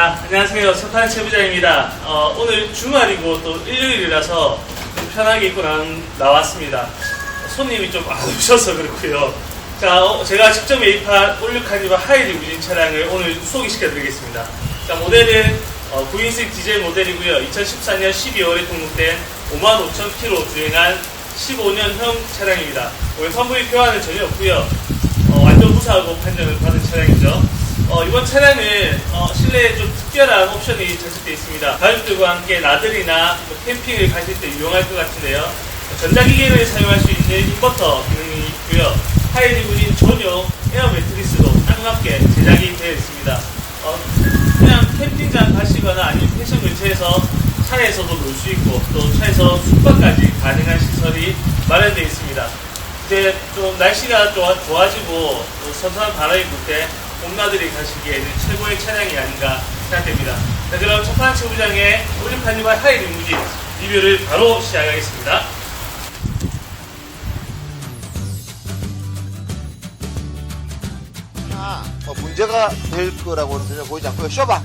자. 자, 안녕하세요. 석한 최부장입니다. 어, 오늘 주말이고 또 일요일이라서 좀 편하게 입고 나, 나왔습니다. 손님이 좀 안 오셔서 그렇고요. 자, 어, 제가 직접 매입한 올류 카니발 하이리 무진 차량을 오늘 소개시켜 드리겠습니다. 자, 모델은 어, 9인승 디젤 모델이고요. 2014년 12월에 등록된 55,000km 주행한 15년형 차량입니다. 오늘 환불 교환은 전혀 없고요. 어, 완전 무사하고 판정을 받은 차량이죠. 어, 이번 차량은 어, 실내에 좀 특별한 옵션이 장착되어 있습니다. 가족들과 함께 나들이나 뭐 캠핑을 가실 때 유용할 것 같은데요. 전자기기를 사용할 수 있는 인버터 기능이 있고요. 하이리무진 전용 에어 매트리스로 딱 맞게 제작이 되어 있습니다. 어, 그냥 캠핑장 가시거나 아니면 펜션 근처에서 차에서도 놀 수 있고 또 차에서 숙박까지 가능한 시설이 마련되어 있습니다. 이제 좀 날씨가 좋아, 좋아지고 또 선선한 바람이 불때 봄나들이 가시기에는 최고의 차량이 아닌가 생각됩니다. 자, 그럼 첫판 최부장의 올림 카니발 하이 리무진 리뷰를 바로 시작하겠습니다. 아, 뭐 문제가 될 거라고는 전혀 보이지 않고요. 쇼바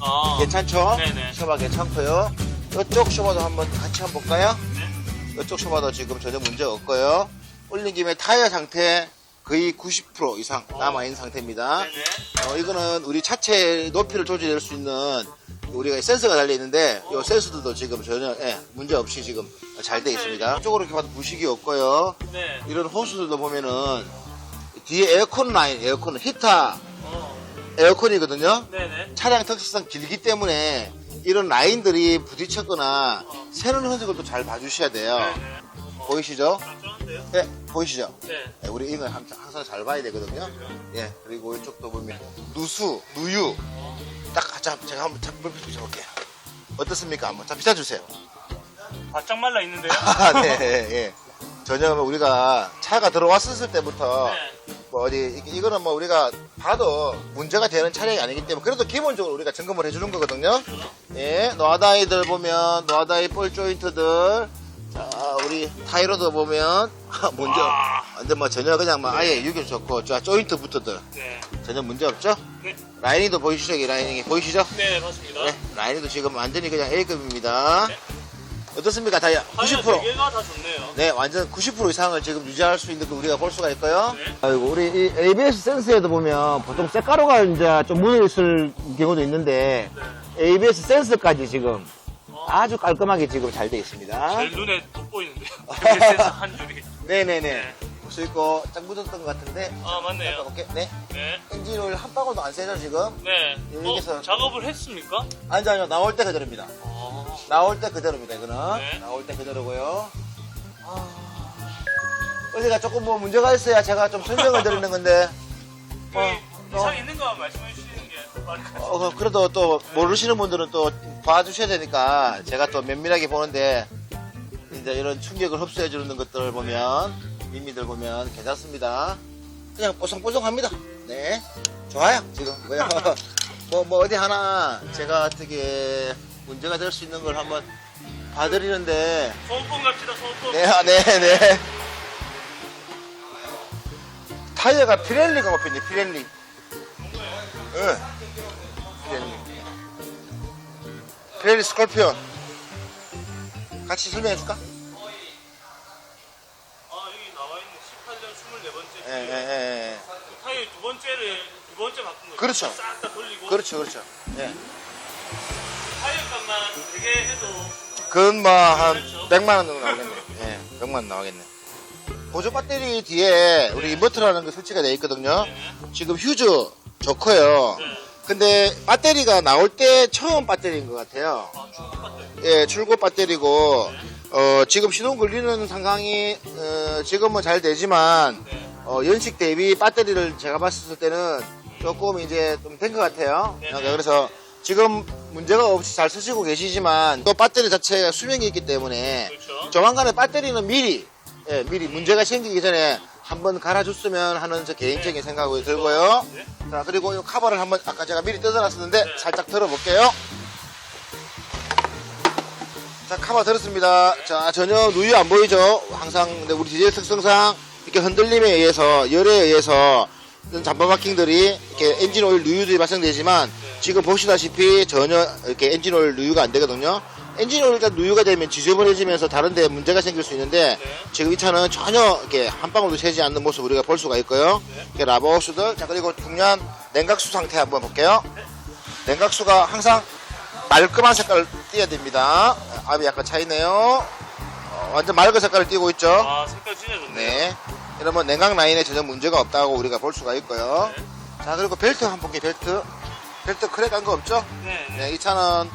어, 괜찮죠? 네네. 쇼바 괜찮고요. 이쪽 쇼바도 한번 같이 한번 볼까요? 네. 이쪽 쇼바도 지금 전혀 문제 없고요. 올린 김에 타이어 상태 거의 90% 이상 남아 있는 상태입니다. 어, 이거는 우리 차체 높이를 조절할 수 있는 우리가 센서가 달려 있는데 이 센서들도 지금 전혀 예, 문제 없이 지금 잘돼 있습니다. 이쪽으로 이렇게 봐도 부식이 없고요. 네. 이런 호스들도 보면은 뒤에 에어컨 라인, 에어컨은 히터 어, 에어컨이거든요. 네네. 차량 특수성 길기 때문에 이런 라인들이 부딪혔거나 새는 흔적을 또 잘 봐주셔야 돼요. 네네. 보이시죠? 아? 네, 보이시죠? 네. 네, 우리 항- 항상 잘 봐야 되거든요. 예, 그리고 이쪽도 보면 누수, 누유 딱 자, 제가 한번 자, 불빛 비춰볼게요. 어떻습니까? 한번 자 비춰주세요. 바짝 말라 있는데요? 아, 네, 예. 전혀 뭐 우리가 차가 들어왔을 때부터 네. 뭐 어디 이- 이거는 뭐 우리가 봐도 문제가 되는 차량이 아니기 때문에 그래도 기본적으로 우리가 점검을 해주는 거거든요. 예, 노아다이들 보면 노아다이 볼 조인트들 자 우리 타이로도 보면 문제 와. 근데 뭐 전혀 그냥 뭐 아예 유격 좋고 자 조인트부터들 네. 전혀 문제 없죠? 네. 라이닝도 보이시죠? 이 라이닝이 보이시죠? 네, 맞습니다. 네, 라이닝도 지금 완전히 그냥 A급입니다. 네. 어떻습니까, 다이아? 90%. 네 개가 다 좋네요. 네, 완전 90% 이상을 지금 유지할 수 있는 거 우리가 볼 수가 있고요. 네. 아이고, 우리 이 ABS 센서에도 보면 보통 쇳가루가 이제 좀 묻어 있을 경우도 있는데 ABS 센서까지 지금 아주 깔끔하게 지금 잘 돼 있습니다. 제 눈에 돋보이는데요. 센서 한 줄이. 네네네. 네. 볼수 있고 쫙 묻었던 것 같은데. 아, 맞네요. 볼게. 네. 네. 엔진 오일 한 방울도 안 새죠, 지금? 네. 뭐, 여기서- 작업을 했습니까? 아니죠, 아니요. 나올 때 그대로입니다. 아, 나올 때 그대로입니다, 이거는. 네. 나올 때 그대로고요. 아... 어디가 조금 뭐 문제가 있어야 제가 좀 설명을 드리는 건데. 그 어, 이상 어. 있는 거 말씀해 같죠. 어, 그래도 또 모르시는 분들은 또 봐주셔야 되니까 제가 또 면밀하게 보는데 이제 이런 충격을 흡수해 주는 것들을 보면 미미들 보면 괜찮습니다. 그냥 뽀송뽀송합니다. 네, 좋아요 지금 뭐요? 뭐, 뭐 어디 하나 제가 어떻게 문제가 될 수 있는 걸 한번 봐드리는데 소음폰 갑시다, 소음폰. 네, 아, 네, 네. 타이어가 피렐리가 뽑혔네, 피렐리. 응. 피렐리. 피렐리 스콜피온. 같이 설명해줄까? 아, 여기 나와 있는 18년 24번째. 예, 예, 예. 그 타이어 두 번째를, 두 번째 바꾼 거죠. 그렇죠. 싹 다 돌리고. 그렇죠, 그렇죠. 예. 타이어 값만 되게 해도. 그건 뭐, 한, 100만 원 정도 나오겠네. 예, 100만 원 나오겠네. 보조 배터리 뒤에 우리 인버터라는 게 설치가 되어 있거든요. 네. 지금 휴즈 좋고요. 네. 근데 배터리가 나올 때 처음 배터리인 것 같아요. 예, 출고 배터리고 어, 지금 시동 걸리는 상황이 어, 지금은 잘 되지만 네. 어, 연식 대비 배터리를 제가 봤을 때는 조금 이제 좀 된 것 같아요. 그러니까 그래서 지금 문제가 없이 잘 쓰시고 계시지만 또 배터리 자체가 수명이 있기 때문에 그렇죠. 조만간에 배터리는 미리 예, 미리 문제가 생기기 전에 한번 갈아줬으면 하는 저 개인적인 생각이 들고요. 네. 자 그리고 이 카바를 한번 아까 제가 미리 뜯어놨었는데 네. 살짝 들어볼게요. 자 카바 들었습니다. 자 전혀 누유 안 보이죠? 항상 우리 디젤 특성상 이렇게 흔들림에 의해서 열에 의해서 잠바 바킹들이 이렇게 엔진 오일 누유들이 발생되지만 지금 보시다시피 전혀 이렇게 엔진 오일 누유가 안 되거든요. 엔진 오일가 누유가 되면 지저분해지면서 다른 데 문제가 생길 수 있는데 지금 이 차는 전혀 이렇게 한 방울도 새지 않는 모습 우리가 볼 수가 있고요. 이렇게 라버호스들 자 그리고 중요한 냉각수 상태 한번 볼게요. 냉각수가 항상 말끔한 색깔을 띄어야 됩니다. 압이 약간 차이네요. 어, 완전 맑은 색깔을 띄고 있죠. 아, 색깔 진짜 좋네요. 네. 이러면 냉각 라인에 전혀 문제가 없다고 우리가 볼 수가 있고요. 자, 그리고 벨트 한번 볼게요, 벨트. 벨트 크랙 한 거 없죠? 네. 네. 네, 이 차는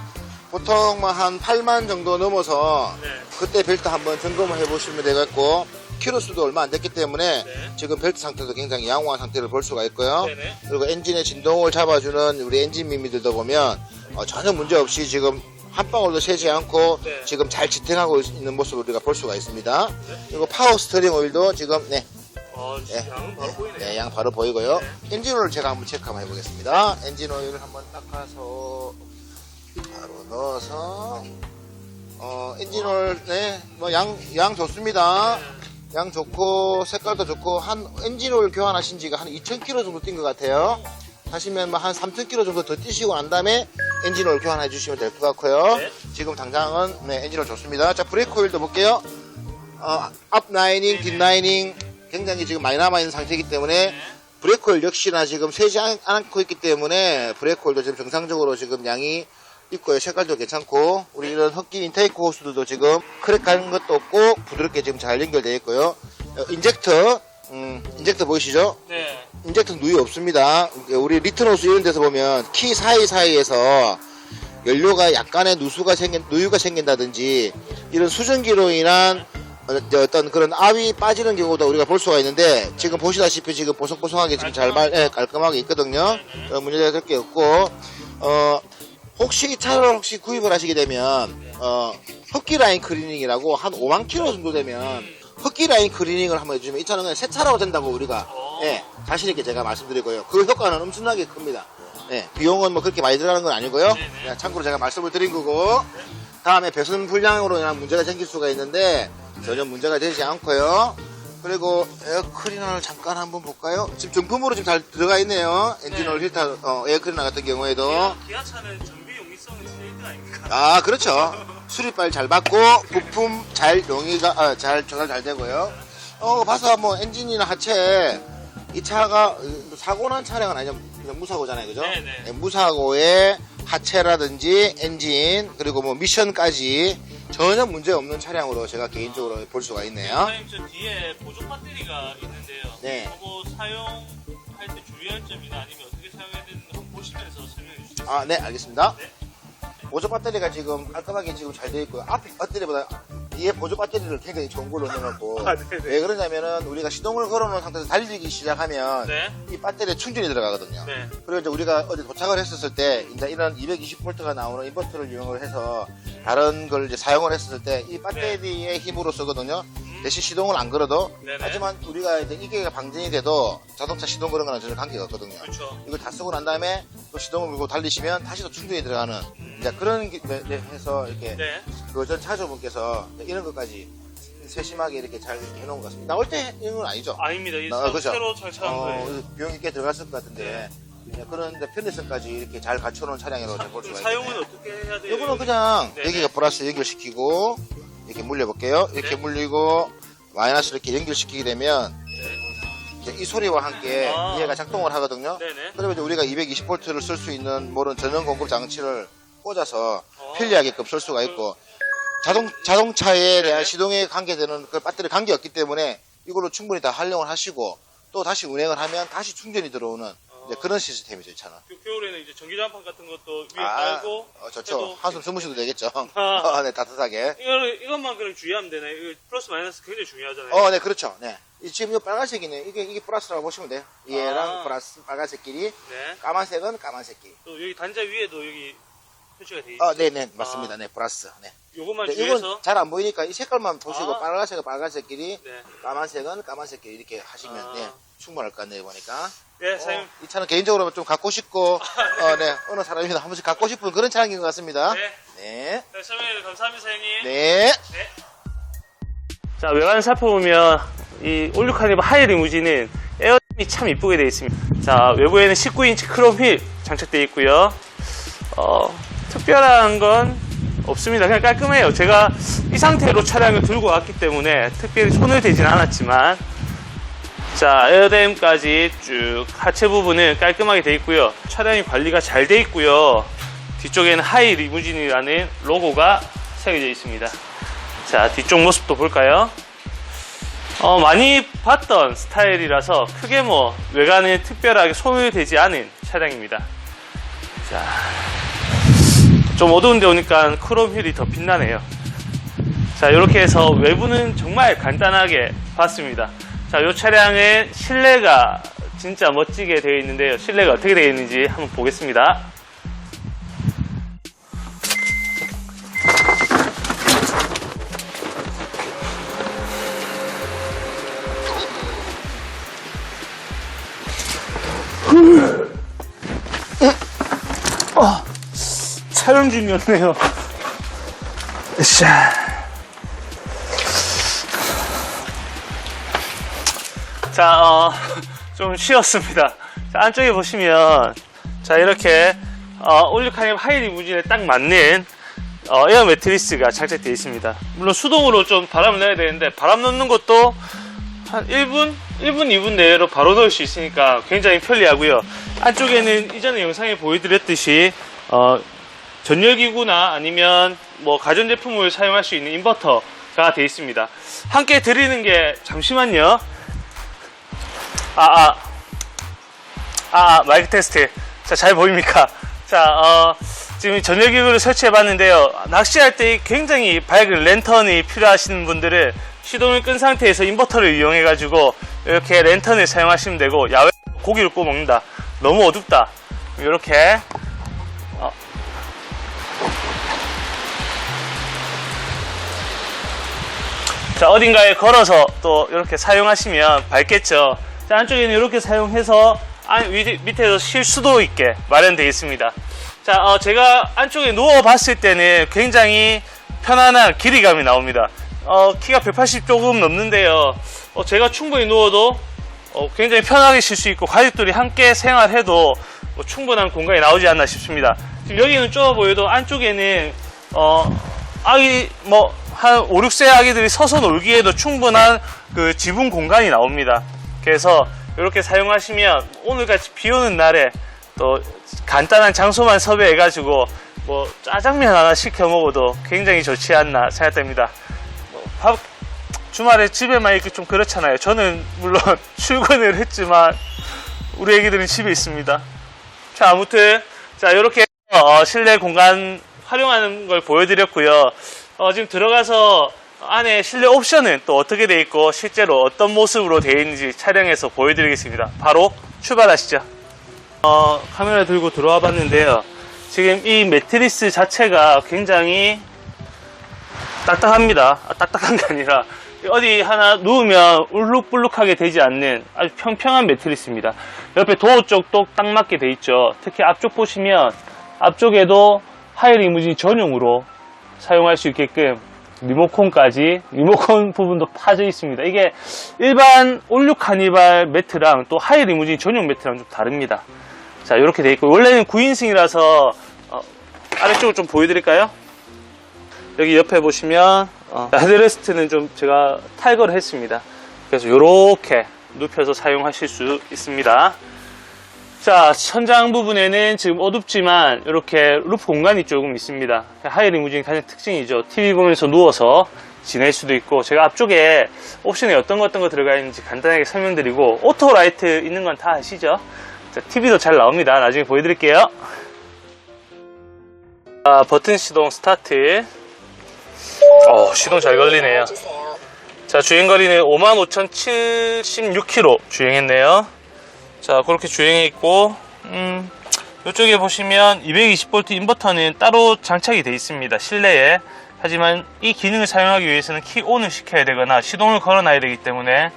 보통 뭐한 8만 정도 넘어서 네. 그때 벨트 한번 점검을 해보시면 되겠고, 키로수도 얼마 안 됐기 때문에 네. 지금 벨트 상태도 굉장히 양호한 상태를 볼 수가 있고요. 네네. 그리고 엔진의 진동을 잡아주는 우리 엔진 미미들도 보면 어, 전혀 문제 없이 지금 한 방울도 새지 않고 네. 지금 잘 지탱하고 있는 모습을 우리가 볼 수가 있습니다. 그리고 파워 스터링 오일도 지금 네, 어, 네. 양은 바로 보이네요. 네, 양 바로 보이고요. 네. 엔진 오일 제가 한번 체크 한번 해보겠습니다. 엔진 오일을 한번 닦아서 바로 넣어서 어, 엔진 오일 네, 뭐양 양 좋습니다. 양 좋고 색깔도 좋고 한 엔진 오일 교환하신 지가 한 2,000km 정도 뛴 것 같아요. 하시면 뭐한 3,000km 정도 더 뛰시고 난 다음에 엔진 오일 교환해 주시면 될 것 같고요. 네. 지금 당장은 네, 엔진 오일 좋습니다. 자 브레이크 오일도 볼게요. 어, 앞 라이닝, 뒷 라이닝 굉장히 지금 많이 남아 있는 상태이기 때문에 브레이크 오일 역시나 지금 새지 않- 않고 있기 때문에 브레이크 오일도 지금 정상적으로 지금 양이 있고요. 색깔도 괜찮고 우리 이런 흡기 인테이크 호스들도 지금 크랙 가는 것도 없고 부드럽게 지금 잘 연결되어 있고요. 어, 인젝터 음, 인젝터 보이시죠? 네. 인젝터 누이 없습니다. 우리 리트노스 이런 데서 보면 키 사이 사이에서 연료가 약간의 누수가 생긴, 누유가 생긴다든지 이런 수증기로 인한 어, 어떤 그런 압이 빠지는 경우도 우리가 볼 수가 있는데 지금 보시다시피 지금 보송보송하게 지금 잘 말, 예, 깔끔하게 있거든요. 그런 문제가 될게 없고, 어, 혹시 이 차를 혹시 구입을 하시게 되면, 어, 흡기 라인 클리닝이라고 한 5만 킬로 정도 되면 흡기 라인 클리닝을 한번 해주면 이 차는 그냥 새 차라고 된다고 우리가 어. 예, 자신 있게 제가 말씀드리고요. 그 효과는 엄청나게 큽니다. 예, 비용은 뭐 그렇게 많이 들어가는 건 아니고요. 네네. 그냥 참고로 제가 말씀을 드린 거고, 다음에 배선 불량으로 인한 문제가 생길 수가 있는데, 전혀 문제가 되지 않고요. 그리고 에어클리너를 잠깐 한번 볼까요? 지금 정품으로 지금 잘 들어가 있네요. 엔진오일 네. 힐터, 어, 에어클리너 같은 경우에도. 기아, 기아차는 아, 그렇죠. 수리빨 잘 받고, 부품 잘 용의가, 아, 잘, 조달 잘 되고요. 어, 봐서 뭐, 엔진이나 하체, 이 차가, 어, 사고 난 차량은 아니죠. 무사고잖아요. 그죠? 네네. 네, 무사고의 하체라든지 엔진, 그리고 뭐, 미션까지 전혀 문제 없는 차량으로 제가 개인적으로 볼 수가 있네요. 사장님, 저 뒤에 보조 배터리가 있는데요. 네. 그거 사용할 때 주의할 점이나 아니면 어떻게 사용해야 되는지 한번 보시면서 설명해 주시죠. 아, 네, 알겠습니다. 네. 보조 배터리가 지금 깔끔하게 지금 잘 되어 있고요. 앞에 배터리보다 뒤에 보조 배터리를 굉장히 좋은 걸로 해놓고. 아, 네네. 왜 그러냐면은 우리가 시동을 걸어놓은 상태에서 달리기 시작하면 네. 이 배터리에 충전이 들어가거든요. 네. 그리고 이제 우리가 어디 도착을 했었을 때 이제 이런 220V가 나오는 인버터를 이용을 해서 다른 걸 이제 사용을 했었을 때 이 배터리의 힘으로 쓰거든요. 대신 시동을 안 걸어도 네네. 하지만 우리가 이제 이게 방전이 돼도 자동차 시동 그런 거는 전혀 관계가 없거든요. 그렇죠. 이걸 다 쓰고 난 다음에 또 시동을 걸고 달리시면 다시 또 충전이 들어가는 이제 그런 게 네, 네, 해서 이렇게 네. 그전 차주분께서 이런 것까지 세심하게 이렇게 잘 해놓은 것 같습니다. 나올 때 이런 건 아니죠? 아닙니다. 이 아, 새- 그죠? 새로 장착한 어, 거예요. 비용이 꽤 들어갔을 것 같은데 네, 그런데 편의성까지 이렇게 잘 갖춰놓은 차량이라고 제가 볼 수가 있네요. 사용은 어떻게 해야 돼요? 이거는 그냥 네네. 여기가 플러스 연결시키고 이렇게 물려볼게요. 이렇게 네. 물리고 마이너스 이렇게 연결시키게 되면 이제 이 소리와 함께 아. 얘가 작동을 하거든요. 네네. 그러면 이제 우리가 220V를 쓸 수 있는 모든 전원 공급 장치를 꽂아서 어. 편리하게끔 쓸 수가 있고 자동 자동차에 대한 시동에 관계되는 그 배터리 관계 없기 때문에 이걸로 충분히 다 활용을 하시고 또 다시 운행을 하면 다시 충전이 들어오는 이제 그런 시스템이죠, 이 차는. 그 겨울에는 이제 전기장판 같은 것도 위에 아, 깔고 어, 좋죠. 해도 한숨 주무셔도 되겠죠. 아. 어, 네, 따뜻하게. 이거를 이것만 그럼 주의하면 되네. 이거 플러스 마이너스 굉장히 중요하잖아요. 어, 네, 그렇죠. 네. 이 지금 이 빨간색이네. 이게, 이게 플러스라고 보시면 돼요. 얘랑 아. 플러스, 빨간색끼리. 네. 까만색은 까만색끼리. 또 여기 단자 위에도 여기 표시가 돼 있죠. 어, 네, 네, 맞습니다. 네, 플러스. 네. 요것만 네, 주의해서 이건 잘 안 보이니까 이 색깔만 보시고 아. 빨간색은 빨간색끼리, 네. 까만색은 까만색끼리 이렇게 하시면 아. 네, 충분할 것 같네요, 보니까. 네, 어, 사장님. 이 차는 개인적으로 좀 갖고 싶고, 어, 네, 어느 사람이나 한 번씩 갖고 싶은 그런 차량인 것 같습니다. 네. 네. 네, 설명해 감사합니다, 사장님. 네. 자, 외관을 살펴보면 이 올류카니발 하이 리무진은 에어딩 참 이쁘게 되어 있습니다. 자, 외부에는 19인치 크롬 휠 장착되어 있고요. 어, 특별한 건 없습니다. 그냥 깔끔해요. 제가 이 상태로 차량을 들고 왔기 때문에 특별히 손을 대진 않았지만 자, 에어댐까지 쭉 하체 부분은 깔끔하게 되어 있고요. 차량이 관리가 잘 되어 있고요. 뒤쪽에는 하이 리무진이라는 로고가 새겨져 있습니다. 자, 뒤쪽 모습도 볼까요? 어, 많이 봤던 스타일이라서 크게 뭐 외관에 특별하게 대지 않은 차량입니다. 자, 좀 어두운 데 오니까 크롬 휠이 더 빛나네요. 자, 이렇게 해서 외부는 정말 간단하게 봤습니다. 자, 이 차량의 실내가 진짜 멋지게 되어 있는데요. 실내가 어떻게 되어 있는지 한번 보겠습니다. 촬영 중이었네요. 자. 자, 어, 좀 쉬었습니다. 자, 안쪽에 보시면, 자, 이렇게, 어, 올리카님 하이 리무진에 딱 맞는, 어, 에어 매트리스가 장착되어 있습니다. 물론 수동으로 좀 바람을 넣어야 되는데, 바람 넣는 것도 한 1분? 1분, 2분 내로 바로 넣을 수 있으니까 굉장히 편리하고요. 안쪽에는 이전에 영상에 보여드렸듯이, 어, 전열기구나 아니면 뭐 가전제품을 사용할 수 있는 인버터가 되어 있습니다. 함께 드리는 게, 잠시만요. 아, 아. 아, 아, 마이크 테스트. 자, 잘 보입니까? 자, 어, 지금 전열기구를 설치해 봤는데요. 낚시할 때 굉장히 밝은 랜턴이 필요하시는 분들은 시동을 끈 상태에서 인버터를 이용해 가지고 이렇게 랜턴을 사용하시면 되고 야외 고기를 구워 먹는다. 너무 어둡다. 이렇게 어. 자, 어딘가에 걸어서 또 이렇게 사용하시면 밝겠죠. 자, 안쪽에는 이렇게 사용해서 안, 위, 밑에서 쉴 수도 있게 마련되어 있습니다. 자, 어, 제가 안쪽에 누워 봤을 때는 굉장히 편안한 길이감이 나옵니다. 어, 키가 180 조금 넘는데요. 어, 제가 충분히 누워도 어, 굉장히 편하게 쉴 수 있고 가족들이 함께 생활해도 뭐 충분한 공간이 나오지 않나 싶습니다. 지금 여기는 좁아 보여도 안쪽에는 어, 아기 뭐 한 5, 6세 아기들이 서서 놀기에도 충분한 그 지붕 공간이 나옵니다. 그래서 이렇게 사용하시면 오늘같이 비 오는 날에 또 간단한 장소만 섭외해 가지고 뭐 짜장면 하나 시켜 먹어도 굉장히 좋지 않나 생각됩니다. 뭐밥 주말에 집에만 있기 좀 그렇잖아요. 저는 물론 출근을 했지만 우리 애기들은 집에 있습니다. 자, 아무튼 자 이렇게 어, 실내 공간 활용하는 걸 보여드렸고요. 어, 지금 들어가서 안에 실내 옵션은 또 어떻게 되어 있고 실제로 어떤 모습으로 되어 있는지 촬영해서 보여드리겠습니다. 바로 출발하시죠. 어, 카메라 들고 들어와 봤는데요. 지금 이 매트리스 자체가 굉장히 딱딱합니다. 아, 딱딱한 게 아니라 어디 하나 누우면 울룩불룩하게 되지 않는 아주 평평한 매트리스입니다. 옆에 도어 쪽도 딱 맞게 돼 있죠. 특히 앞쪽 보시면 앞쪽에도 하이 리무진 전용으로 사용할 수 있게끔 리모컨까지 리모컨 부분도 파져 있습니다. 이게 일반 올류 카니발 매트랑 또 하이 리무진 전용 매트랑 좀 다릅니다. 자 이렇게 돼 있고 원래는 9인승이라서 어, 아래쪽을 좀 보여드릴까요? 여기 옆에 보시면 어, 헤드레스트는 좀 제가 탈거를 했습니다. 그래서 이렇게 눕혀서 사용하실 수 있습니다. 자, 천장 부분에는 지금 어둡지만 이렇게 루프 공간이 조금 있습니다. 하이 리무진 가장 특징이죠. TV 보면서 누워서 지낼 수도 있고 제가 앞쪽에 옵션에 어떤 거 어떤 거 들어가 있는지 간단하게 설명드리고 오토 라이트 있는 건 다 아시죠? 자, TV도 잘 나옵니다. 나중에 보여드릴게요. 자, 버튼 시동 스타트. 어, 시동 잘 걸리네요. 자, 주행거리는 55,076km 주행했네요. 자, 그렇게 주행해 있고, 음, 이쪽에 보시면 220V 인버터는 따로 장착이 되어 있습니다. 실내에. 하지만 이 기능을 사용하기 위해서는 키 온을 시켜야 되거나 시동을 걸어 놔야 되기 때문에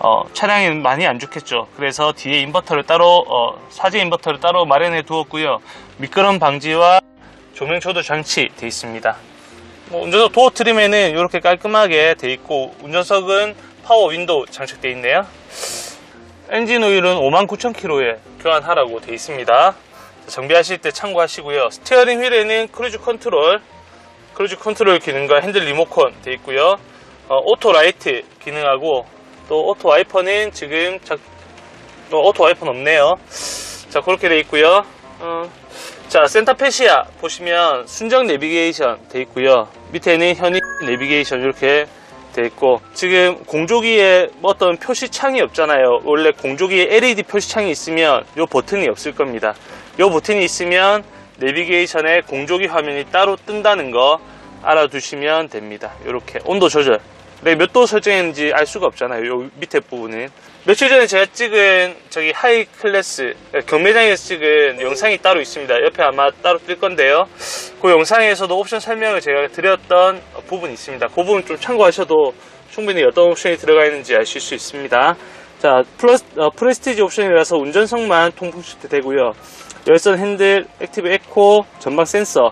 어, 차량이 많이 안 좋겠죠. 그래서 뒤에 인버터를 따로 어, 사제 인버터를 따로 마련해 두었고요. 미끄럼 방지와 조명 조도 장치 되어 있습니다. 뭐 운전석 도어 트림에는 이렇게 깔끔하게 되어 있고 운전석은 파워 윈도우 장착되어 있네요. 엔진 오일은 59,000km에 교환하라고 되어 있습니다. 자, 정비하실 때 참고하시고요. 스티어링 휠에는 크루즈 컨트롤, 크루즈 컨트롤 기능과 핸들 리모컨 되어 있고요. 어, 오토 라이트 기능하고 또 오토 와이퍼는 지금 작- 어, 오토 와이퍼는 없네요. 자 그렇게 되어 있고요. 어, 자 센터페시아 보시면 순정 내비게이션 되어 있고요. 밑에는 현임 내비게이션 이렇게 돼 있고 지금 공조기에 뭐 어떤 표시창이 없잖아요. 원래 공조기에 LED 표시창이 있으면 이 버튼이 없을 겁니다. 이 버튼이 있으면 내비게이션에 공조기 화면이 따로 뜬다는 거 알아두시면 됩니다. 이렇게 온도 조절. 네, 몇 도 설정했는지 알 수가 없잖아요. 요 밑에 부분은. 며칠 전에 제가 찍은 저기 하이 클래스 경매장에서 찍은 영상이 따로 있습니다. 옆에 아마 따로 뜰 건데요. 그 영상에서도 옵션 설명을 제가 드렸던 부분이 있습니다. 그 부분 좀 참고하셔도 충분히 어떤 옵션이 들어가 있는지 아실 수 있습니다. 자, 플러스, 어, 프레스티지 옵션이라서 운전석만 통풍 시트 되고요. 열선 핸들, 액티브 에코, 전방 센서,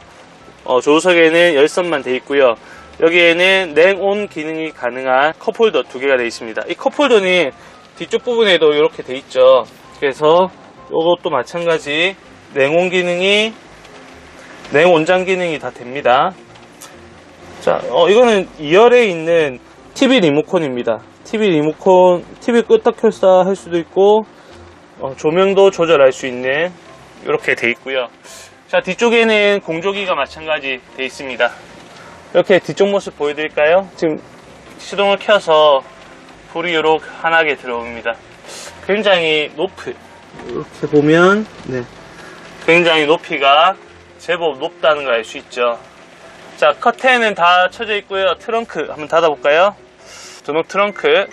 어, 조수석에는 열선만 돼 있고요. 여기에는 냉온 기능이 가능한 컵홀더 두 개가 되어 있습니다. 이 컵홀더는 뒤쪽 부분에도 이렇게 돼 있죠. 그래서 이것도 마찬가지 냉온 기능이 냉온장 기능이 다 됩니다. 자, 어, 이거는 2열에 있는 TV 리모컨입니다. TV 리모컨, TV 끄다 켰다 할 수도 있고, 어, 조명도 조절할 수 있는, 이렇게 돼 있고요. 자, 뒤쪽에는 공조기가 마찬가지 돼 있습니다. 이렇게 뒤쪽 모습 보여드릴까요? 지금 시동을 켜서 불이 이렇게 환하게 들어옵니다. 굉장히 높이, 이렇게 보면, 네. 굉장히 높이가 제법 높다는 걸 알 수 있죠. 자, 커튼은 다 쳐져 있고요. 트렁크 한번 닫아볼까요? 전동 트렁크.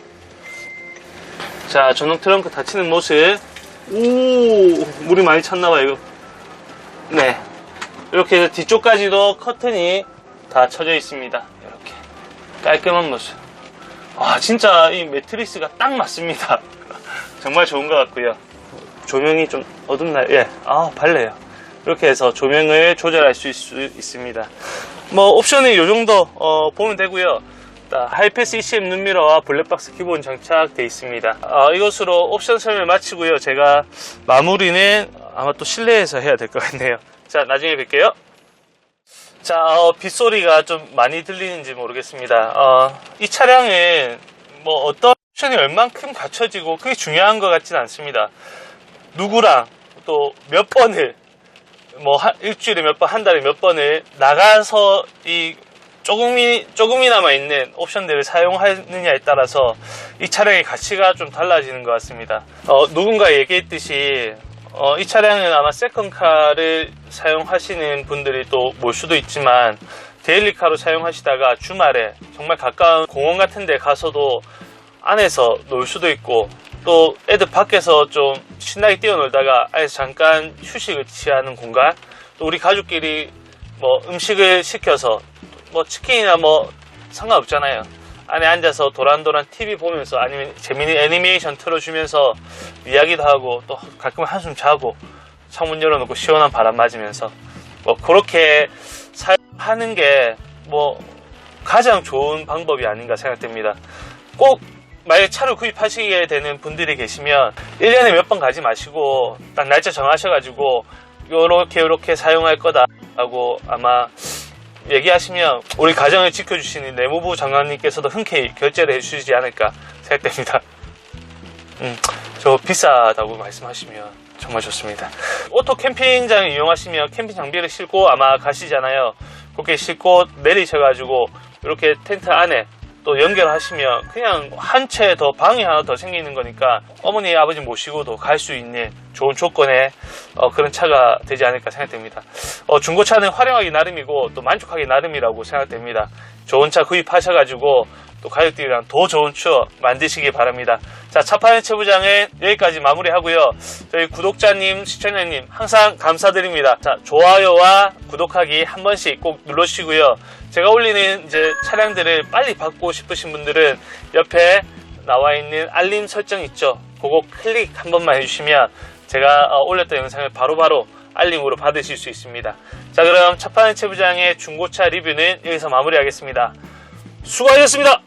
자, 전동 트렁크 닫히는 모습. 오, 물이 많이 찼나봐요, 이거. 네. 이렇게 해서 뒤쪽까지도 커튼이 다 쳐져 있습니다. 이렇게. 깔끔한 모습. 아, 진짜 이 매트리스가 딱 맞습니다. 정말 좋은 것 같고요. 조명이 좀 어둡나요? 예. 아, 밝네요. 이렇게 해서 조명을 조절할 수, 있, 습니다 뭐 옵션은 이 정도 어, 보면 되고요. 자, 하이패스 ECM 눈미러와 블랙박스 기본 장착되어 있습니다. 어, 이것으로 옵션 설명 마치고요. 제가 마무리는 아마 또 실내에서 해야 될 것 같네요. 자, 나중에 뵐게요. 자, 어, 빗소리가 좀 많이 들리는지 모르겠습니다. 어, 이 차량은 뭐 어떤 옵션이 얼만큼 갖춰지고 그게 중요한 것 같지는 않습니다. 누구랑 또 몇 번을 뭐 한- 일주일에 몇 번, 한 달에 몇 번을 나가서 이 조금이 조금이나마 있는 옵션들을 사용하느냐에 따라서 이 차량의 가치가 좀 달라지는 것 같습니다. 어, 누군가 얘기했듯이 어, 이 차량은 아마 세컨카를 사용하시는 분들이 또 몰 수도 있지만 데일리카로 사용하시다가 주말에 정말 가까운 공원 같은 데 가서도 안에서 놀 수도 있고 또 애들 밖에서 좀 신나게 뛰어놀다가 안에서 잠깐 휴식을 취하는 공간 또 우리 가족끼리 뭐 음식을 시켜서 뭐 치킨이나 뭐 상관없잖아요 안에 앉아서 도란도란 TV 보면서 아니면 재미있는 애니메이션 틀어주면서 이야기도 하고 또 가끔 한숨 자고 창문 열어놓고 시원한 바람 맞으면서 뭐 그렇게 사용하는 게 뭐 가장 좋은 방법이 아닌가 생각됩니다. 꼭 만약에 차를 구입하시게 되는 분들이 계시면 1년에 몇 번 가지 마시고 딱 날짜 정하셔가지고 요렇게 요렇게 사용할 거다 라고 아마 얘기하시면 우리 가정을 지켜주시는 내무부 장관님께서도 흔쾌히 결제를 해주시지 않을까 생각됩니다. 음, 저 비싸다고 말씀하시면 정말 좋습니다. 오토 캠핑장을 이용하시면 캠핑 장비를 싣고 아마 가시잖아요. 그렇게 싣고 내리셔가지고 이렇게 텐트 안에 또 연결하시면 그냥 한 채 더 방이 하나 더 생기는 거니까 어머니 아버지 모시고도 갈 수 있는 좋은 조건의 어, 그런 차가 되지 않을까 생각됩니다. 어, 중고차는 활용하기 나름이고 또 만족하기 나름이라고 생각됩니다. 좋은 차 구입하셔가지고 또 가족들이랑 더 좋은 추억 만드시기 바랍니다. 자, 차파는 최부장은 여기까지 마무리하고요. 저희 구독자님, 시청자님 항상 감사드립니다. 자, 좋아요와 구독하기 한 번씩 꼭 눌러주시고요. 제가 올리는 이제 차량들을 빨리 받고 싶으신 분들은 옆에 나와 있는 알림 설정 있죠. 그거 클릭 한 번만 해주시면 제가 어, 올렸던 영상을 바로 바로 알림으로 받으실 수 있습니다. 자, 그럼 차파는 최부장의 중고차 리뷰는 여기서 마무리하겠습니다. 수고하셨습니다.